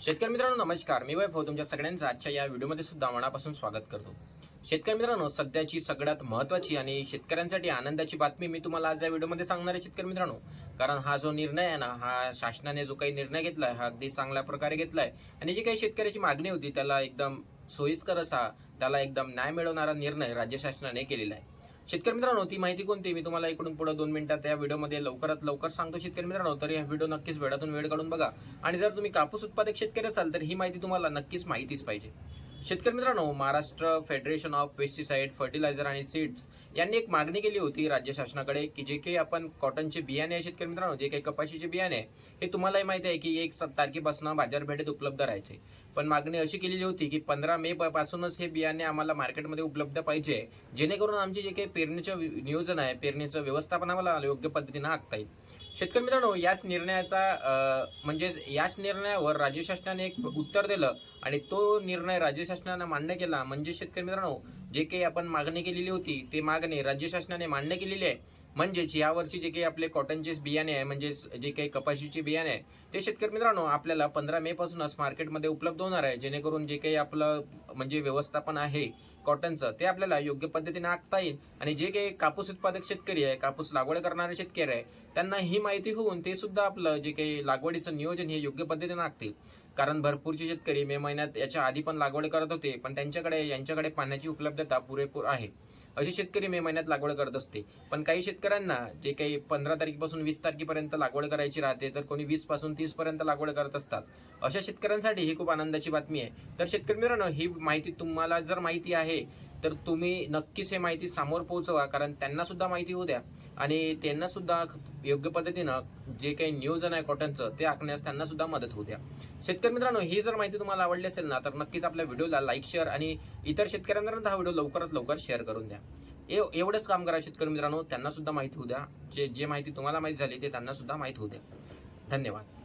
शेतकरी मित्रांनो नमस्कार. मी वैभव तुमच्या सगळ्यांचं आजच्या या व्हिडिओमध्ये सुद्धा मनापासून स्वागत करतो. शेतकरी मित्रांनो सध्याची सगळ्यात महत्त्वाची आणि शेतकऱ्यांसाठी आनंदाची बातमी मी तुम्हाला आज या व्हिडिओमध्ये सांगणार आहे शेतकरी मित्रांनो. कारण हा जो निर्णय आहे ना हा शासनाने जो काही निर्णय घेतलाय हा अगदी चांगल्या प्रकारे घेतलाय. आणि जी काही शेतकऱ्याची मागणी होती त्याला एकदम सोयीस्कर असा त्याला एकदम न्याय मिळवणारा निर्णय राज्य शासनाने केलेला आहे. शेतकरी मित्रांनो ती माहिती कोणती? मी तुम्हाला इकडून पुढे दोन मिनिटात या व्हिडिओमध्ये लवकरात लवकर सांगतो. शेतकरी मित्रांनो तर या व्हिडिओ नक्कीच वेळातून वेळ काढून बघा. आणि जर तुम्ही कापूस उत्पादक शेतकरी असाल तर ही माहिती तुम्हाला नक्कीच माहितीच पाहिजे. शेतकरी मित्रांनो Maharashtra federation of pesticide fertiliser आणि सीड्स यांनी एक मागणी केली होती राज्य शासनाकडे की जे काही आपण कॉटनचे बियाणे आहे शेतकरी मित्रांनो जे काही कपाशीचे बियाणे आहे हे तुम्हालाही माहिती आहे की एक सात तारखेपासून बाजारपेठेत उपलब्ध राहायचे. पण मागणी अशी केलेली होती की पंधरा मे पासूनच हे बियाणे आम्हाला मार्केटमध्ये उपलब्ध पाहिजे जेणेकरून आमचे जे काही पेरणीचं नियोजन आहे पेरणीचं व्यवस्थापन आम्हाला योग्य पद्धतीनं आखता येईल. शेतकरी मित्रांनो याच निर्णयाचा म्हणजेच याच निर्णयावर राज्य शासनाने एक उत्तर दिलं आणि तो निर्णय राज्य शासनाने मान्य केला. म्हणजे शेतकरी मित्रांनो जे काही आपण मागणी केलेली होती ते मागणी राज्य शासनाने मान्य केलेली आहे. म्हणजेच यावर्षी जे काही आपले कॉटनचे बियाणे आहे म्हणजेच जे काही कपाशीचे बियाणे आहे ते शेतकरी मित्रांनो आपल्याला पंधरा मे पासूनच मार्केटमध्ये उपलब्ध होणार आहे. जेणेकरून जे काही आपलं म्हणजे व्यवस्थापन आहे कॉटनचं ते आपल्याला योग्य पद्धतीने आखता येईल. आणि जे काही कापूस उत्पादक शेतकरी आहे कापूस लागवड करणारे शेतकरी आहे त्यांना ही माहिती होऊन ते सुद्धा आपलं जे काही लागवडीचं नियोजन हे योग्य पद्धतीने आखतील. कारण भरपूरचे शेतकरी मे महिन्यात याच्या आधी पण लागवड करत होते पण त्यांच्याकडे यांच्याकडे पाण्याची उपलब्धता पुरेपूर आहे. असे शेतकरी मे महिन्यात लागवड करत असते. पण काही शेतकऱ्यांना जे काही पंधरा तारखेपासून वीस तारखेपर्यंत लागवड करायची राहते तर कोणी वीसपासून तीस पर्यंत लागवड करत असतात. अशा शेतकऱ्यांसाठी ही खूप आनंदाची बातमी आहे. तर शेतकरी मित्रांनो ही माहिती तुम्हाला जर माहिती आहे तर तुम्ही नक्कीच हे माहिती समोर पोहोचवा कारण त्यांना सुद्धा माहिती होऊ द्या. आणि त्यांना सुद्धा योग्य पद्धतीनं जे काही नियोजन आहे कॉटनचं ते आखण्यास त्यांना सुद्धा मदत होऊ द्या. शेतकरी मित्रांनो ही जर माहिती तुम्हाला आवडली असेल ना तर नक्कीच आपल्या व्हिडिओला लाईक शेअर आणि इतर शेतकऱ्यांपर्यंत हा व्हिडिओ लवकरात लवकर शेअर करून द्या. एव- एवढंच काम करा शेतकरी मित्रांनो त्यांना सुद्धा माहिती होऊ द्या. जे जे माहिती तुम्हाला माहिती झाली ते त्यांना सुद्धा माहिती होऊ द्या. धन्यवाद.